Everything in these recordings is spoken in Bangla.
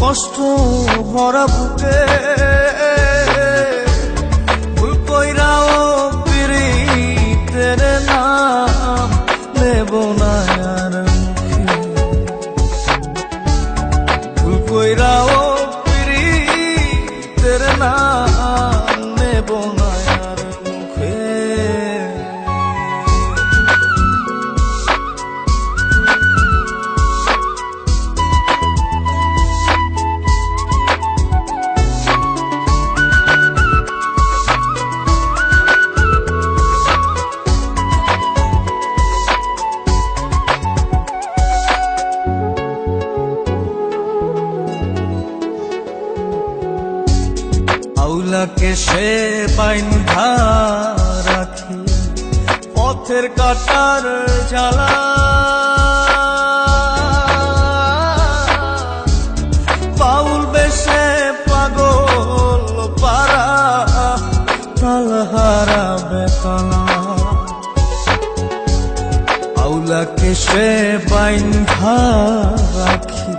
কষ্ট ভরা বুকে। আউলাকে সে পাইন রাখি পথের কাটার জ্বালা। পাউল বেশে পাগল পারা তালহারা বেতলা। আউলাকে সে বাইন রাখি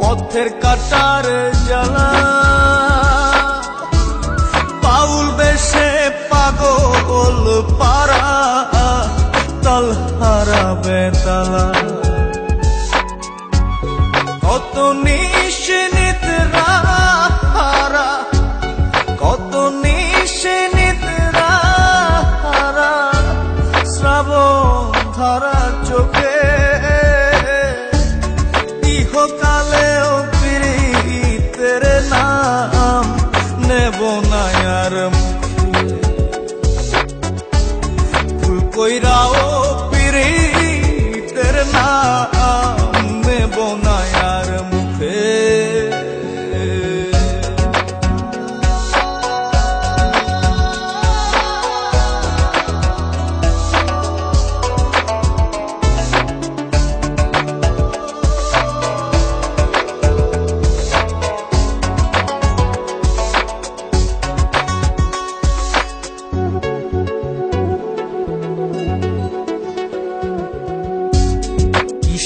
পথের কাটার জ্বালা।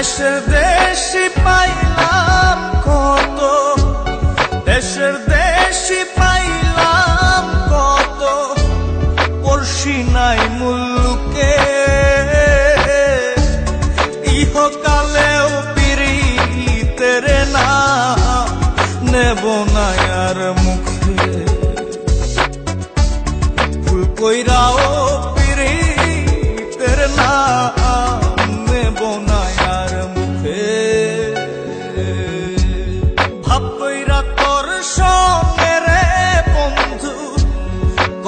দেশের দেশি পাইলাম কত। দেশের দেশি পাইলাম কত। পড়শি নাই মুল্লুকে ইহকালেও পিরিতের না, নেব না আর মুখে। ফুল কইরাও